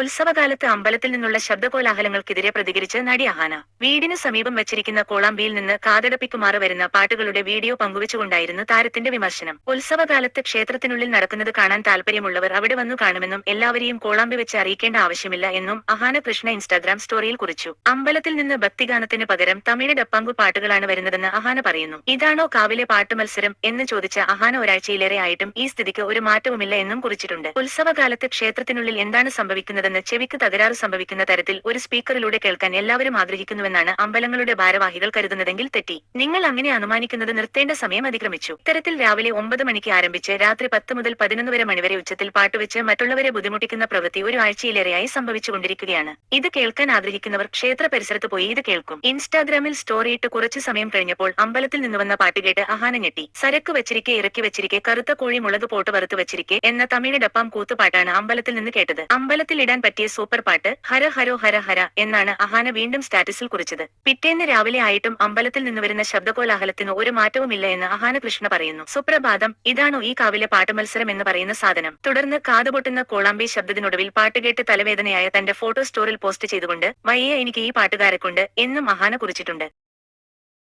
ഉത്സവകാലത്ത് അമ്പലത്തിൽ നിന്നുള്ള ശബ്ദകോലാഹലങ്ങൾക്കെതിരെ പ്രതികരിച്ച് നടി അഹാന. വീടിന് സമീപം വെച്ചിരിക്കുന്ന കോളാമ്പിയിൽ നിന്ന് കാതടപ്പിക്കുമാറ് വരുന്ന പാട്ടുകളുടെ വീഡിയോ പങ്കുവച്ചുകൊണ്ടായിരുന്നു താരത്തിന്റെ വിമർശനം. ഉത്സവകാലത്ത് ക്ഷേത്രത്തിനുള്ളിൽ നടക്കുന്നത് കാണാൻ താല്പര്യമുള്ളവർ അവിടെ വന്നു കാണുമെന്നും എല്ലാവരെയും കോളാമ്പി വെച്ച് അറിയിക്കേണ്ട ആവശ്യമില്ല എന്നും അഹാന കൃഷ്ണ ഇൻസ്റ്റാഗ്രാം സ്റ്റോറിയിൽ കുറിച്ചു. അമ്പലത്തിൽ നിന്ന് ഭക്തിഗാനത്തിന് പകരം തമിഴ് ഡപ്പാങ്കു പാട്ടുകളാണ് വരുന്നതെന്ന് അഹാന പറയുന്നു. ഇതാണോ കാവിലെ പാട്ട് മത്സരം? എന്ന് ചോദിച്ച അഹാന ഒരാഴ്ചയിലേറെ ആയിട്ടും ഈ സ്ഥിതിക്ക് ഒരു മാറ്റവുമില്ല എന്നും കുറിച്ചിട്ടുണ്ട്. ഉത്സവകാലത്ത് ക്ഷേത്രത്തിനുള്ളിൽ എന്താണ് സംഭവിക്കുന്നതെന്ന് ചെവിക്ക് തകരാറ് സംഭവിക്കുന്ന തരത്തിൽ ഒരു സ്പീക്കറിലൂടെ കേൾക്കാൻ എല്ലാവരും ആഗ്രഹിക്കുന്നുവെന്നാണ് അമ്പലങ്ങളുടെ ഭാരവാഹികൾ കരുതുന്നതെങ്കിൽ തെറ്റി. നിങ്ങൾ അങ്ങനെ അനുമാനിക്കുന്നത് നിർത്തേണ്ട സമയം അതിക്രമിച്ചു. ഇത്തരത്തിൽ രാവിലെ ഒമ്പത് മണിക്ക് ആരംഭിച്ച് രാത്രി പത്ത് മുതൽ പതിനൊന്ന് വരെ മണിവരെ ഉച്ചത്തിൽ പാട്ടുവെച്ച് മറ്റുള്ളവരെ ബുദ്ധിമുട്ടിക്കുന്ന പ്രവൃത്തി ഒരു ആഴ്ചയിലേറെയായി സംഭവിച്ചുകൊണ്ടിരിക്കുകയാണ്. ഇത് കേൾക്കാൻ ആഗ്രഹിക്കുന്നവർ ക്ഷേത്ര പരിസരത്ത് പോയി ഇത് കേൾക്കും. ഇൻസ്റ്റാഗ്രാമിൽ സ്റ്റോറിയിട്ട് കുറച്ചു സമയം കഴിഞ്ഞപ്പോൾ അമ്പലത്തിൽ നിന്ന് വന്ന പാട്ട് കേട്ട് ആഹാനം ഞെട്ടി. സരക്ക് വെച്ചിരിക്കെ ഇറക്കി വെച്ചിരിക്കെ കറുത്ത കോഴി മുളക് പോട്ട് വറുത്ത് വെച്ചിരിക്കെ എന്ന തമിഴ് ഡപ്പാം കൂത്തുപാട്ടാണ് അമ്പലത്തിൽ നിന്ന് കേട്ടത്. അമ്പലത്തിൽ ഇടാൻ പറ്റിയ സൂപ്പർ പാട്ട് ഹര ഹരോ ഹര ഹര എന്നാണ് അഹാന വീണ്ടും സ്റ്റാറ്റസിൽ കുറിച്ചത്. പിറ്റേന്ന് രാവിലെ ആയിട്ടും അമ്പലത്തിൽ നിന്ന് വരുന്ന ശബ്ദകോലാഹലത്തിന് ഒരു മാറ്റവുമില്ല എന്ന് അഹാന കൃഷ്ണ പറയുന്നു. സുപ്രഭാതം ഇതാണോ ഈ കാവിലെ പാട്ട് മത്സരം എന്ന് പറയുന്ന സാധനം. തുടർന്ന് കാതുപൊട്ടുന്ന കോളാമ്പി ശബ്ദത്തിനൊടുവിൽ പാട്ടുകേട്ട് തലവേദനയായ തന്റെ ഫോട്ടോ സ്റ്റോറിൽ പോസ്റ്റ് ചെയ്തുകൊണ്ട് വയ്യ എനിക്ക് ഈ പാട്ടുകാരെക്കൊണ്ട് എന്നും അഹാന കുറിച്ചിട്ടുണ്ട്.